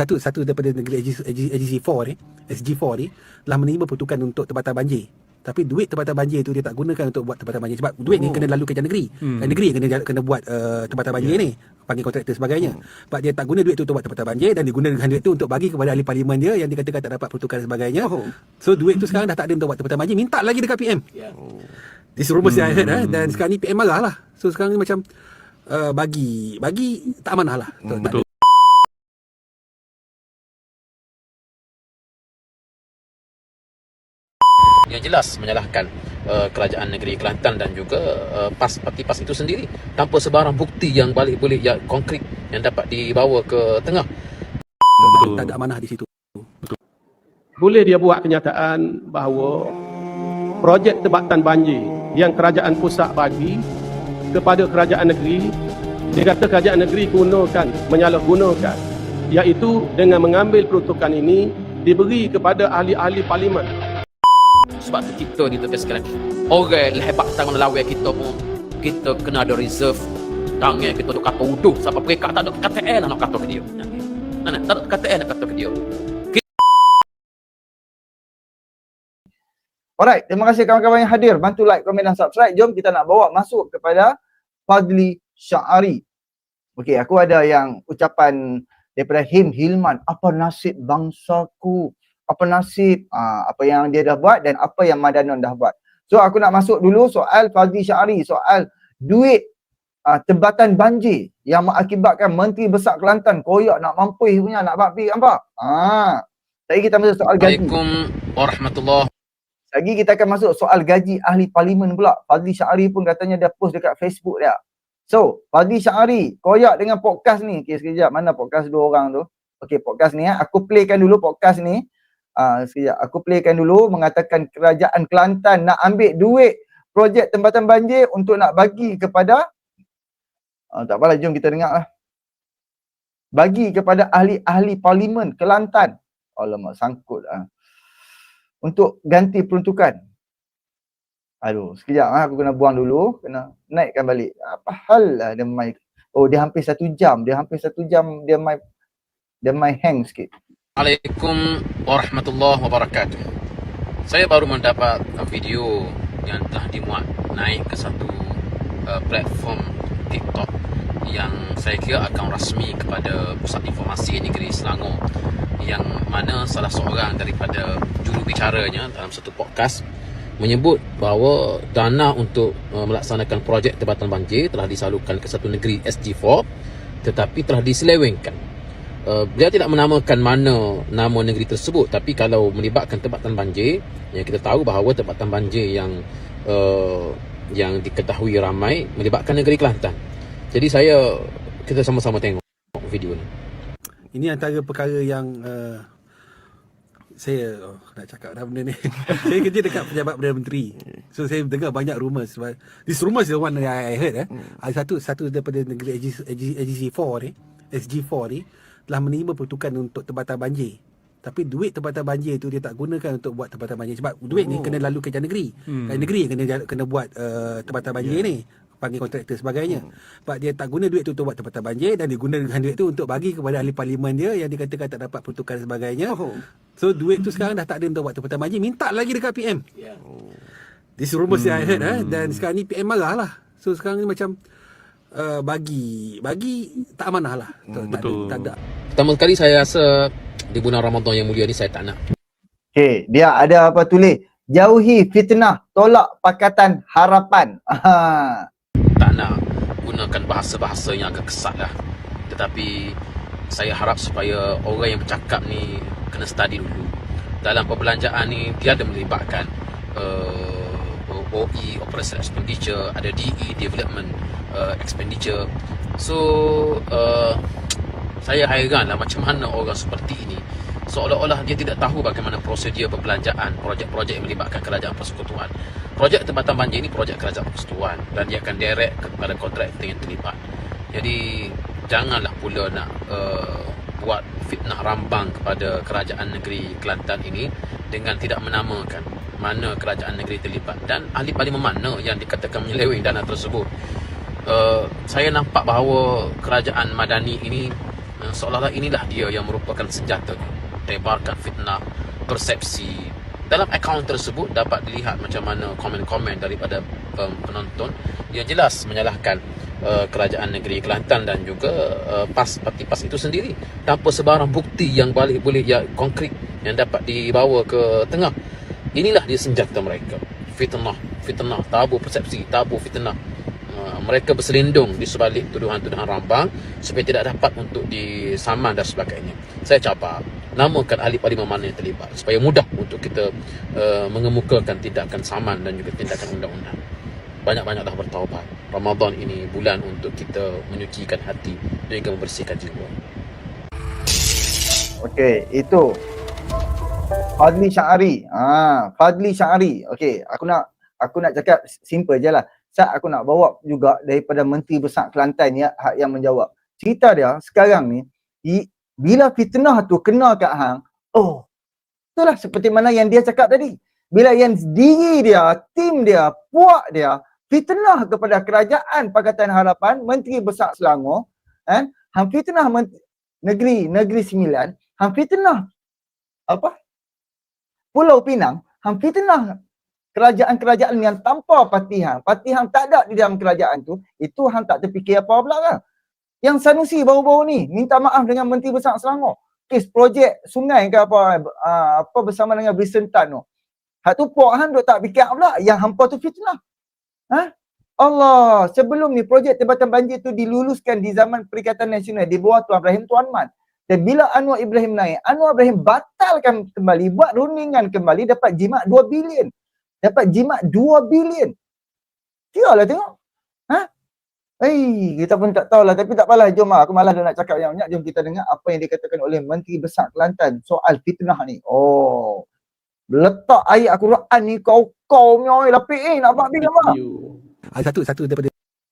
satu satu daripada negeri AG, AG, AGC4 ni SG4 ni telah menerima pertukan untuk tempatan banjir tapi duit tempatan banjir tu dia tak gunakan untuk buat tempatan banjir sebab duit oh. ni kena lalu kerajaan negeri hmm. negeri yang kena kena buat uh, tempatan banjir yeah. ni panggil kontraktor sebagainya hmm. sebab dia tak guna duit tu untuk buat tempatan banjir dan dia gunakan duit tu untuk bagi kepada ahli parlimen dia yang dikatakan tak dapat pertukan dan sebagainya oh. so duit tu sekarang dah tak ada untuk buat tempatan banjir minta lagi dekat PM yeah. oh. This rumours hmm. yang I heard eh? dan sekarang ni PM marah lah so sekarang ni macam uh, bagi bagi tak amanah lah hmm, betul yang jelas menyalahkan uh, kerajaan negeri Kelantan dan juga uh, PAS parti PAS itu sendiri tanpa sebarang bukti yang balik boleh yang konkret yang dapat dibawa ke tengah. Betul. Tak ada amanah di situ. Betul boleh dia buat kenyataan bahawa projek tebatan banjir yang kerajaan pusat bagi kepada kerajaan negeri dia kata kerajaan negeri gunakan menyalahgunakan iaitu dengan mengambil peruntukan ini diberi kepada ahli-ahli parlimen sebab tu kita ni tepi sekarang orang hebat tangan lawan kita pun kita kena ada reserve tangan kita tu kata uduh sampai mereka tak ada KTL nak kata ke dia mana tak ada KTL nak kata ke dia Alright, terima kasih kawan-kawan yang hadir. Bantu like, komen dan subscribe. Jom kita nak bawa masuk kepada Fadli Syari. Okey, aku ada yang ucapan daripada Him Hilman. Apa nasib bangsaku? Apa nasib uh, apa yang dia dah buat dan apa yang Madanon dah buat. So aku nak masuk dulu soal Fazli Syari, soal duit uh, tebatan banjir yang mengakibatkan Menteri Besar Kelantan koyak nak mampu punya nak bakpi nampak? Ha. Lagi kita masuk soal gaji. Assalamualaikum warahmatullahi Lagi kita akan masuk soal gaji ahli parlimen pula. Fazli Syari pun katanya dia post dekat Facebook dia. So, Fazli Syari koyak dengan podcast ni. Okay, sekejap. Mana podcast dua orang tu? Okay, podcast ni ya. Aku playkan dulu podcast ni. Uh, sekejap. Aku playkan dulu mengatakan kerajaan Kelantan nak ambil duit projek tempatan banjir untuk nak bagi kepada uh, tak apalah jom kita dengar lah. Bagi kepada ahli-ahli parlimen Kelantan. Alamak sangkut lah. Untuk ganti peruntukan. Aduh, sekejap lah aku kena buang dulu. Kena naikkan balik. Apa hal lah dia main. Oh, dia hampir satu jam. Dia hampir satu jam dia main dia main hang sikit. Assalamualaikum warahmatullahi wabarakatuh. Saya baru mendapat video yang telah dimuat naik ke satu uh, platform TikTok yang saya kira akan rasmi kepada Pusat Informasi Negeri Selangor yang mana salah seorang daripada juru bicaranya dalam satu podcast menyebut bahawa dana untuk uh, melaksanakan projek tebatan banjir telah disalurkan ke satu negeri SG4 tetapi telah diselewengkan Uh, dia tidak menamakan mana nama negeri tersebut tapi kalau melibatkan tempatan banjir yang kita tahu bahawa tempatan banjir yang uh, yang diketahui ramai melibatkan negeri Kelantan. Jadi saya kita sama-sama tengok video ni. Ini antara perkara yang uh, saya oh, nak cakap dah benda ni. saya kerja dekat pejabat Perdana Menteri. So saya dengar banyak rumours. This rumours is the one that I heard eh. Hmm. Satu satu daripada negeri AG, AG, AGC4 ni, SG4 ni telah menerima pertukan untuk tempatan banjir. Tapi duit tempatan banjir tu dia tak gunakan untuk buat tempatan banjir sebab duit oh. ni kena lalu kerajaan negeri. Hmm. Kerajaan negeri yang kena kena buat uh, tempatan banjir yeah. ni panggil kontraktor sebagainya. Hmm. Sebab dia tak guna duit tu untuk buat tempatan banjir dan dia gunakan duit tu untuk bagi kepada ahli parlimen dia yang dikatakan tak dapat pertukan dan sebagainya. Oh. So duit tu sekarang dah tak ada untuk buat tempatan banjir, minta lagi dekat PM. Yeah. Oh. This rumours hmm. I heard eh dan sekarang ni PM marah lah. So sekarang ni macam uh, bagi bagi tak amanah lah. Hmm, betul. Tak, tak ada. Pertama sekali saya rasa di bulan Ramadan yang mulia ni saya tak nak. Okay, dia ada apa tulis? Jauhi fitnah, tolak pakatan harapan. tak nak gunakan bahasa-bahasa yang agak kesat lah. Tetapi saya harap supaya orang yang bercakap ni kena study dulu. Dalam perbelanjaan ni dia ada melibatkan uh, OE, Operation Expenditure, ada DE, Development uh, Expenditure. So, uh, saya hairan lah macam mana orang seperti ini. Seolah-olah dia tidak tahu bagaimana prosedur perbelanjaan projek-projek yang melibatkan kerajaan persekutuan. Projek tempatan banjir ini projek kerajaan persekutuan dan dia akan direct kepada kontraktor yang terlibat. Jadi janganlah pula nak uh, buat fitnah rambang kepada kerajaan negeri Kelantan ini dengan tidak menamakan mana kerajaan negeri terlibat dan ahli parlimen mana yang dikatakan menyeleweng dana tersebut. Uh, saya nampak bahawa kerajaan madani ini seolah-olah inilah dia yang merupakan senjata tebarkan fitnah persepsi. Dalam akaun tersebut dapat dilihat macam mana komen-komen daripada um, penonton. Yang jelas menyalahkan uh, kerajaan negeri Kelantan dan juga uh, PAS parti PAS itu sendiri. Tanpa sebarang bukti yang balik boleh ya konkret yang dapat dibawa ke tengah. Inilah dia senjata mereka. Fitnah fitnah tabu persepsi tabu fitnah mereka berselindung di sebalik tuduhan-tuduhan rambang supaya tidak dapat untuk disaman dan sebagainya. Saya cabar namakan ahli parlimen mana yang terlibat supaya mudah untuk kita uh, mengemukakan tindakan saman dan juga tindakan undang-undang. Banyak-banyaklah bertaubat. Ramadan ini bulan untuk kita menyucikan hati dan juga membersihkan jiwa. Okey, itu Fadli Syari. Ah, Fadli Syari. Okey, aku nak aku nak cakap simple je lah. Sat aku nak bawa juga daripada Menteri Besar Kelantan ya, hak yang menjawab. Cerita dia sekarang ni, i, bila fitnah tu kena kat hang, oh, itulah seperti mana yang dia cakap tadi. Bila yang diri dia, tim dia, puak dia, fitnah kepada kerajaan Pakatan Harapan, Menteri Besar Selangor, kan? Hang fitnah Ment- negeri, negeri sembilan, hang fitnah apa? Pulau Pinang, hang fitnah kerajaan-kerajaan yang tanpa parti hang. Parti hang tak ada di dalam kerajaan tu, itu hang tak terfikir apa pula kan? Yang Sanusi baru-baru ni minta maaf dengan Menteri Besar Selangor. Kes projek sungai ke apa uh, apa bersama dengan Brisentan tu. Hak tu pok hang duk tak fikir pula yang hampa tu fitnah. Ha? Allah, sebelum ni projek Tempatan Banjir tu diluluskan di zaman Perikatan Nasional di bawah Tuan Ibrahim Tuan Man. Dan bila Anwar Ibrahim naik, Anwar Ibrahim batalkan kembali, buat rundingan kembali dapat jimat 2 bilion. Dapat jimat 2 bilion. Tialah tengok. Ha? Hei, kita pun tak tahulah tapi tak apalah jom lah. Aku malas dah nak cakap yang banyak. Jom kita dengar apa yang dikatakan oleh Menteri Besar Kelantan soal fitnah ni. Oh. Letak ayat Al-Quran ni kau kau nyoy lapik eh nak buat bila. Ada satu satu daripada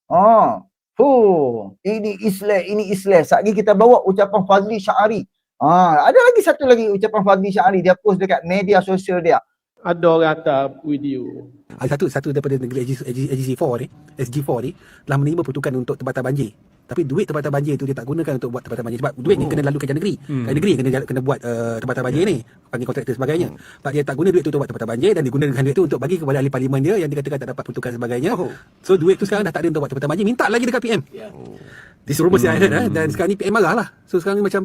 Ha. Fuh, ini Islam, ini Islam. Sekali kita bawa ucapan Fazli Syari. Ha, ada lagi satu lagi ucapan Fazli Syari dia post dekat media sosial dia. Ada orang hantar video. ada satu satu daripada negeri SG4 ni, SG4 ni telah menerima pertukan untuk tempatan banjir. Tapi duit tempatan banjir tu dia tak gunakan untuk buat tempatan banjir sebab duit ni kena lalu kerajaan negeri. Hmm. Kerajaan negeri kena kena buat uh, tempatan banjir ni, panggil kontraktor sebagainya. Sebab dia tak guna duit tu untuk buat tempatan banjir dan digunakan duit tu untuk bagi kepada ahli parlimen dia yang dikatakan tak dapat pertukan sebagainya. Oh. So duit tu sekarang dah tak ada untuk buat tempatan banjir, minta lagi dekat PM. This rumours yang I heard eh, dan sekarang ni PM marah lah. So sekarang ni macam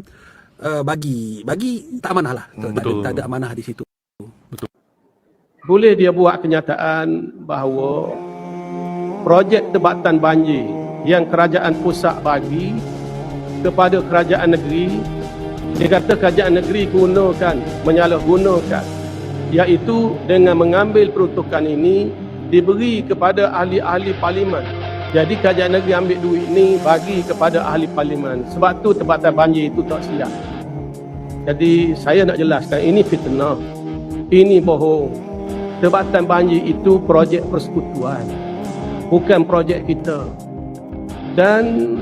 uh, bagi bagi tak amanah lah. Tak, tak, ada, tak ada amanah di situ. Boleh dia buat kenyataan bahawa projek tebatan banjir yang kerajaan pusat bagi kepada kerajaan negeri dia kata kerajaan negeri gunakan menyalahgunakan iaitu dengan mengambil peruntukan ini diberi kepada ahli-ahli parlimen. Jadi kerajaan negeri ambil duit ni bagi kepada ahli parlimen. Sebab tu tebatan banjir itu tak silap jadi saya nak jelaskan ini fitnah. Ini bohong tebatan banjir itu projek persekutuan bukan projek kita dan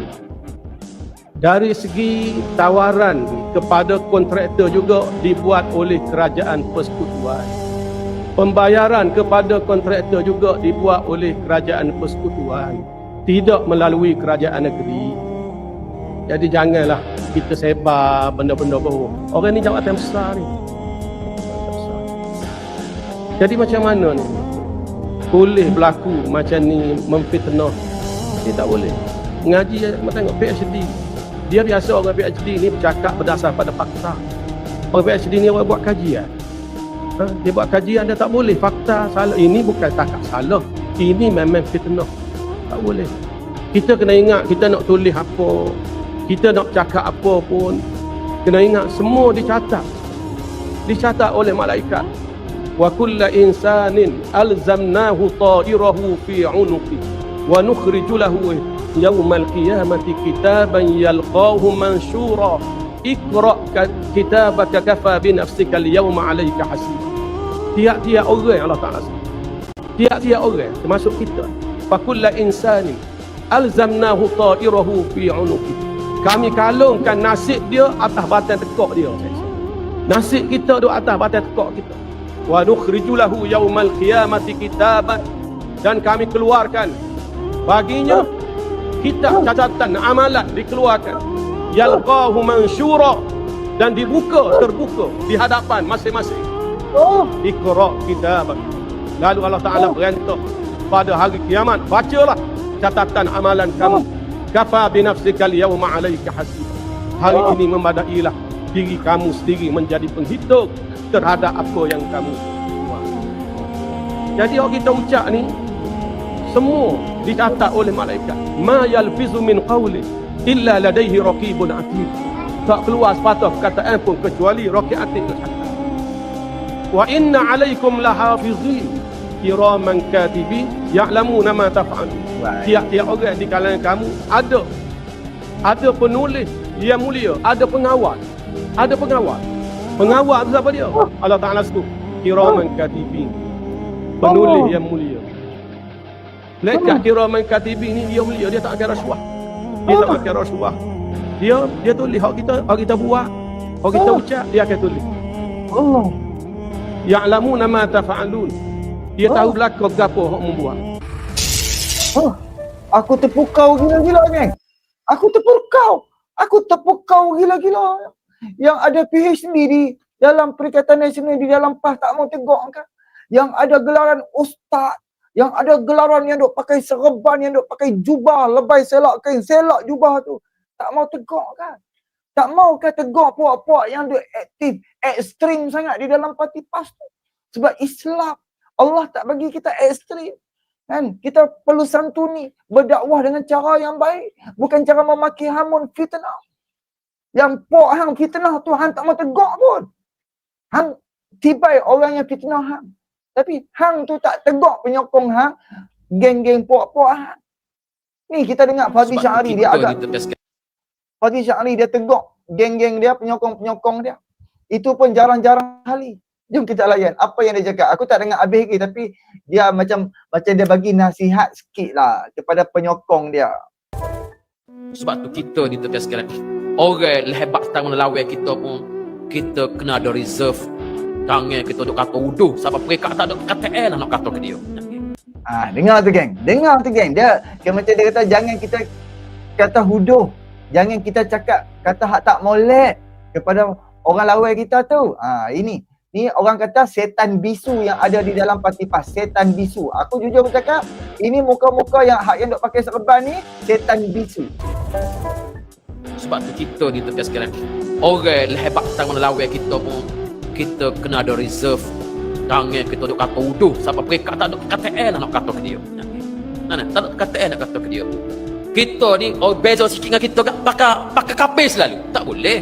dari segi tawaran kepada kontraktor juga dibuat oleh kerajaan persekutuan. Pembayaran kepada kontraktor juga dibuat oleh kerajaan persekutuan, tidak melalui kerajaan negeri. Jadi janganlah kita sebar benda-benda bohong. Orang ni jawatan besar ni. Jadi macam mana ni? Boleh berlaku macam ni memfitnah. Dia tak boleh. Ngaji mau tengok PhD dia biasa orang PhD ni bercakap berdasar pada fakta. Orang PhD ni orang buat kajian. Ha? dia buat kajian dia tak boleh. Fakta salah. Ini bukan takat salah. Ini memang fitnah. Tak boleh. Kita kena ingat kita nak tulis apa kita nak cakap apa pun kena ingat semua dicatat. Dicatat oleh malaikat insanin alzamnahu ta'irahu fi 'unuqi wa nukhriju lahu yawmal qiyamati kitaban yalqahu mansyura Iqra kitabaka kafa bi nafsika al-yawma 'alayka hasib Tiap-tiap orang Allah Taala sebut. Tiap-tiap orang termasuk kita. Fa kullu insani alzamnahu ta'irahu fi 'unuqi. Kami kalungkan nasib dia atas batang tekak dia. Nasib kita di atas batang tekak kita. Wa nukhriju lahu yawmal qiyamati kitaban dan kami keluarkan baginya kitab catatan amalan dikeluarkan yalqahu mansyura dan dibuka terbuka di hadapan masing-masing Oh. Iqra kitabak. Lalu Allah Taala perintah pada hari kiamat bacalah catatan amalan kamu. Kafa bi nafsika al-yawma 'alaika hasib. Hari Oh. ini memadailah diri kamu sendiri menjadi penghitung terhadap apa yang kamu buat. Jadi orang kita ucap ni semua dicatat oleh malaikat. Ma yalfizu min qawli illa ladaihi raqibun atid. Tak keluar sepatah perkataan pun kecuali raqib atid tercatat. Wa inna alaikum lahafizin kiraman katibin ya'lamuna ma taf'alun. Baik. Tiap-tiap orang di kalangan kamu ada ada penulis yang mulia, ada pengawal. Ada pengawal. Pengawal tu siapa dia? Allah Taala sebut kiraman katibin. Penulis yang mulia. Lekat kiraman katibin ni dia mulia, dia tak akan rasuah. Dia tak akan rasuah. Dia dia tulis hak kita, hak kita buat, hak kita ucap, dia akan tulis. Allah. Ya'lamuna ma tafa'alun. Dia tahu belaka gapo hak membuat. Oh. Aku terpukau gila-gila geng. Aku terpukau. Aku terpukau gila-gila. Yang ada PhD di dalam Perikatan Nasional di dalam PAS tak mau tegak kan. Yang ada gelaran ustaz. Yang ada gelaran yang duk pakai serban, yang duk pakai jubah, lebay selak kain, selak jubah tu. Tak mau tegak kan. Tak mau kan tegak puak-puak yang duk aktif, ekstrim sangat di dalam parti PAS tu. Sebab Islam. Allah tak bagi kita ekstrim. Kan? Kita perlu santuni, berdakwah dengan cara yang baik, bukan cara memaki hamun fitnah. Yang pok hang fitnah tu hang tak mau tegak pun. Hang tibai orang yang fitnah hang. Tapi hang tu tak tegak penyokong hang, geng-geng pok-pok hang. Ni kita dengar Fadli Syari kita dia agak Fadli Syari dia tegak geng-geng dia, penyokong-penyokong dia. Itu pun jarang-jarang kali. Jom kita layan apa yang dia cakap. Aku tak dengar habis lagi tapi dia macam macam dia bagi nasihat sikit lah kepada penyokong dia. Sebab tu kita ditegaskan Orang hebat setang melawai kita pun Kita kena ada reserve Tangan kita duk kata uduh Sebab mereka tak ada kata eh lah nak kata ke dia Ah, dengar tu geng. Dengar tu geng. Dia dia macam dia kata jangan kita kata huduh. Jangan kita cakap kata hak tak molek kepada orang lawan kita tu. Ah, ini ni orang kata setan bisu yang ada di dalam parti PAS. Setan bisu. Aku jujur bercakap, ini muka-muka yang hak yang duk pakai serban ni setan bisu. Sebab tu kita ditegaskan Orang hebat setang melawai kita pun Kita kena ada reserve Tangan kita duk kata uduh Sebab mereka tak ada kata eh nak kata ke dia Nah, nah, tak ada kata nak kata ke dia Kita ni oh, beza sikit dengan kita kan pakai pakai kapir selalu. Tak boleh.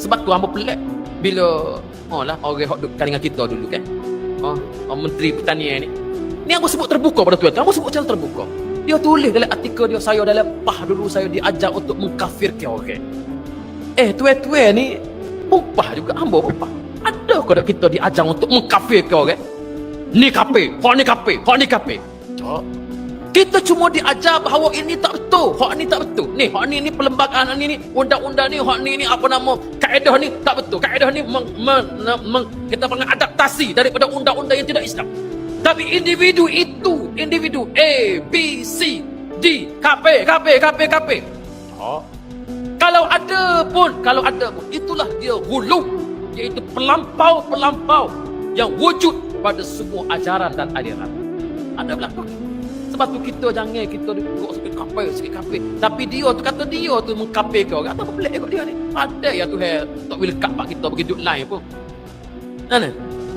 Sebab tu hamba pelik bila oh lah orang hok duk dengan kita dulu kan. Oh, oh menteri pertanian ni. Ni aku sebut terbuka pada tuan. Aku sebut secara terbuka. Dia tulis dalam artikel dia saya dalam pah dulu saya diajar untuk mengkafirkan orang. Eh tuan-tuan ni upah juga hamba upah. Ada tak kita diajar untuk mengkafirkan orang? Ni kafir, hak ni kafir, hak ni kafir. Tak. Kita cuma diajar bahawa ini tak betul, hak ni tak betul. Ni, hak ni ni perlembagaan ni ni, undang-undang ni, hak ni ni apa nama, kaedah ni tak betul. Kaedah ni meng, meng, meng, kita panggil adaptasi daripada undang-undang yang tidak Islam. Tapi individu itu, individu A, B, C, D, KP, KP, KP, KP. Tak. Kalau ada pun, kalau ada pun, itulah dia hulu, iaitu pelampau-pelampau yang wujud pada semua ajaran dan aliran. Ada berlaku. Sebab tu kita jangan kita duduk sikit kape, sikit kape. Tapi dia tu kata dia tu mengkape ke orang. Apa pelik kot dia ni. Ada ya tu hal tak boleh kat pak kita begitu lain pun. Mana?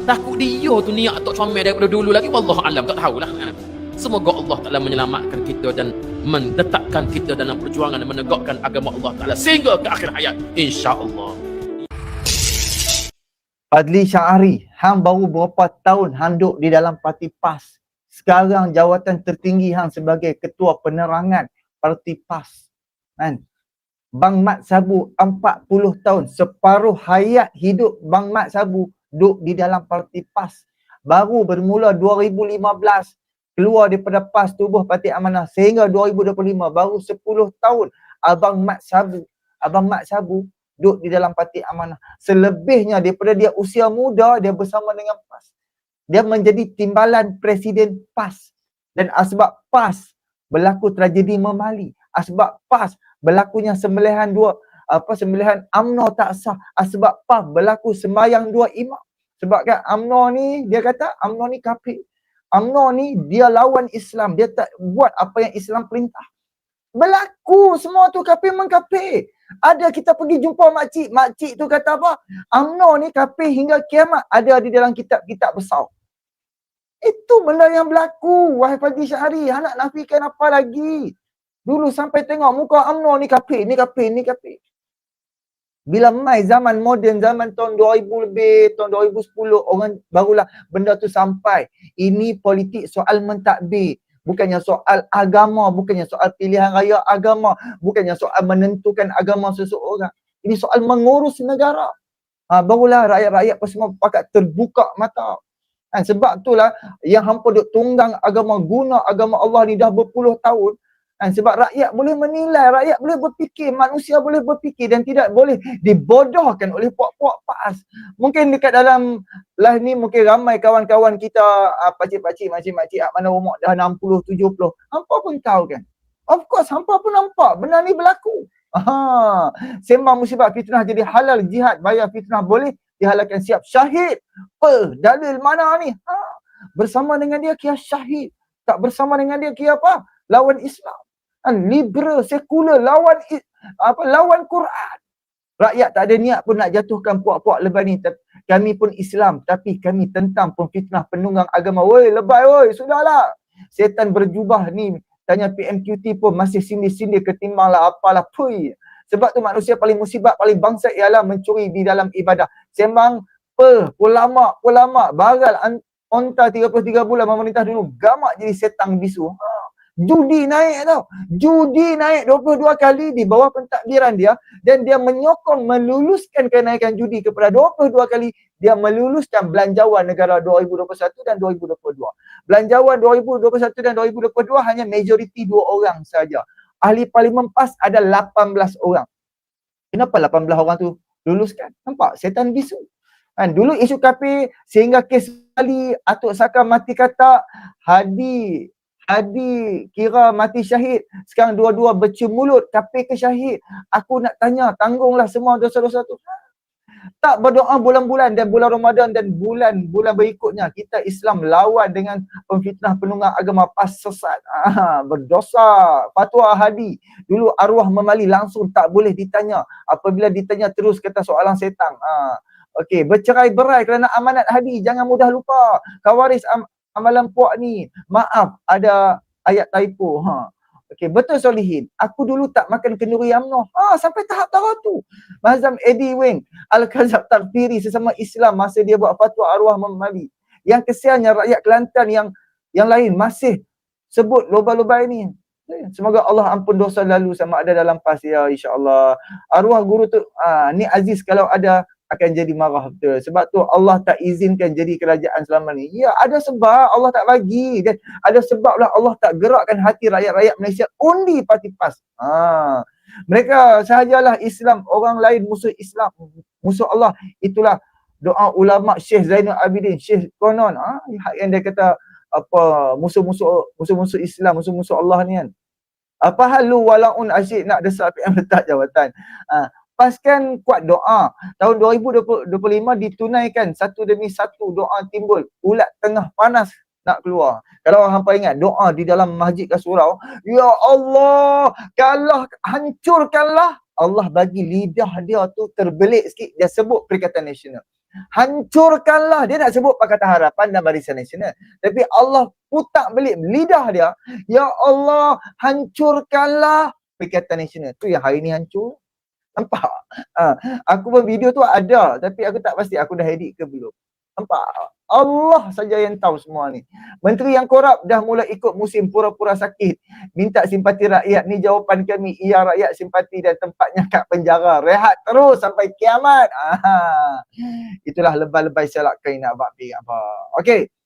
Takut dia tu niat tak comel daripada dulu lagi. Wallahu alam tak tahulah. Semoga Allah Taala menyelamatkan kita dan mendetakkan kita dalam perjuangan dan menegakkan agama Allah Taala sehingga ke akhir hayat. Insya-Allah. Fadli Syahari, hang baru berapa tahun hang duduk di dalam parti PAS. Sekarang jawatan tertinggi hang sebagai ketua penerangan parti PAS. Kan? Bang Mat Sabu 40 tahun, separuh hayat hidup Bang Mat Sabu duduk di dalam parti PAS. Baru bermula 2015 keluar daripada PAS tubuh Parti Amanah sehingga 2025 baru 10 tahun Abang Mat Sabu, Abang Mat Sabu duduk di dalam Parti Amanah. Selebihnya daripada dia usia muda, dia bersama dengan PAS. Dia menjadi timbalan Presiden PAS. Dan asbab PAS berlaku tragedi memali. Asbab PAS berlakunya sembelihan dua apa sembelihan? UMNO tak sah. Ah, sebab apa? Berlaku sembahyang dua imam. Sebab kan UMNO ni dia kata UMNO ni kafir. UMNO ni dia lawan Islam. Dia tak buat apa yang Islam perintah. Berlaku. Semua tu kafir mengkafir ada kita pergi jumpa makcik. Makcik tu kata apa? UMNO ni kafir hingga kiamat ada di dalam kitab-kitab besar. Itu benda yang berlaku. Wahai Fadli Syahri nak nafikan apa lagi? Dulu sampai tengok muka UMNO ni kafir ni kafir ni kafir bila mai zaman moden zaman tahun 2000 lebih tahun 2010 orang barulah benda tu sampai. Ini politik soal mentadbir. Bukannya soal agama bukannya soal pilihan raya agama bukannya soal menentukan agama seseorang. Ini soal mengurus negara. Ha, barulah rakyat-rakyat pun semua pakat terbuka mata. Kan sebab itulah yang hampa duk tunggang agama guna agama Allah ni dah berpuluh tahun Kan? Sebab rakyat boleh menilai, rakyat boleh berfikir, manusia boleh berfikir dan tidak boleh dibodohkan oleh puak-puak pas. Mungkin dekat dalam live ni mungkin ramai kawan-kawan kita uh, pakcik-pakcik, makcik-makcik mana umur dah 60, 70. Hampa pun tahu kan. Of course, hampa pun nampak benda ni berlaku. Aha. Sembang musibah fitnah jadi halal jihad bayar fitnah boleh dihalalkan siap syahid. Apa? Dalil mana ni? Ha. Bersama dengan dia kia syahid. Tak bersama dengan dia kia apa? Lawan Islam liberal sekular lawan apa lawan Quran. Rakyat tak ada niat pun nak jatuhkan puak-puak lebay ni. Kami pun Islam tapi kami tentang pun fitnah penunggang agama. Woi lebay woi sudahlah. Setan berjubah ni. Tanya PMQT pun masih sindir-sindir ketimbang lah apalah. Pui. Sebab tu manusia paling musibah paling bangsa ialah mencuri di dalam ibadah. Sembang pe ulama ulama bagal onta 33 bulan memerintah dulu. Gamak jadi setang bisu. ha Judi naik tau. Judi naik 22 kali di bawah pentadbiran dia dan dia menyokong meluluskan kenaikan judi kepada 22 kali dia meluluskan belanjawan negara 2021 dan 2022. Belanjawan 2021 dan 2022 hanya majoriti dua orang saja. Ahli parlimen PAS ada 18 orang. Kenapa 18 orang tu luluskan? Nampak? Setan bisu. Kan dulu isu KP sehingga kes kali Atuk Saka mati kata Hadi Adi kira mati syahid. Sekarang dua-dua bercium mulut. Tapi ke syahid. Aku nak tanya. Tanggunglah semua dosa-dosa tu. Tak berdoa bulan-bulan dan bulan Ramadan dan bulan-bulan berikutnya. Kita Islam lawan dengan pemfitnah penunggang agama pas sesat. Ah, berdosa. Fatwa Hadi. Dulu arwah memali langsung tak boleh ditanya. Apabila ditanya terus kata soalan setan. Ah, Okey, bercerai berai kerana amanat Hadi. Jangan mudah lupa. Kawaris am- amalan puak ni. Maaf ada ayat typo. Ha. Okey, betul Solihin. Aku dulu tak makan kenduri UMNO. Ha, sampai tahap tahap tu. Mazham Eddie Wing, Al-Kazab Takfiri sesama Islam masa dia buat fatwa arwah memali. Yang kesiannya rakyat Kelantan yang yang lain masih sebut loba-loba ini. Semoga Allah ampun dosa lalu sama ada dalam pas ya insya-Allah. Arwah guru tu ah, ni Aziz kalau ada akan jadi marah betul. Sebab tu Allah tak izinkan jadi kerajaan selama ni. Ya, ada sebab Allah tak bagi dan ada sebablah Allah tak gerakkan hati rakyat-rakyat Malaysia undi parti PAS. Ha. Mereka sahajalah Islam, orang lain musuh Islam, musuh Allah. Itulah doa ulama Syekh Zainul Abidin, Syekh Konon, ha, yang dia kata apa musuh-musuh musuh-musuh Islam, musuh-musuh Allah ni kan. Apa hal lu walaun asyik nak desak PM letak jawatan. Ha lepaskan kuat doa. Tahun 2025 ditunaikan satu demi satu doa timbul. Ulat tengah panas nak keluar. Kalau hampa ingat doa di dalam masjid ke surau, Ya Allah, kalau hancurkanlah. Allah bagi lidah dia tu terbelik sikit. Dia sebut Perikatan Nasional. Hancurkanlah. Dia nak sebut Pakatan Harapan dan Barisan Nasional. Tapi Allah putak belik lidah dia. Ya Allah, hancurkanlah Perikatan Nasional. Tu yang hari ni hancur. Nampak? Ha, aku pun video tu ada tapi aku tak pasti aku dah edit ke belum. Nampak? Allah saja yang tahu semua ni. Menteri yang korup dah mula ikut musim pura-pura sakit. Minta simpati rakyat ni jawapan kami. Ia rakyat simpati dan tempatnya kat penjara. Rehat terus sampai kiamat. Aha. Itulah lebay-lebay selak kain nak bakti apa. Okey.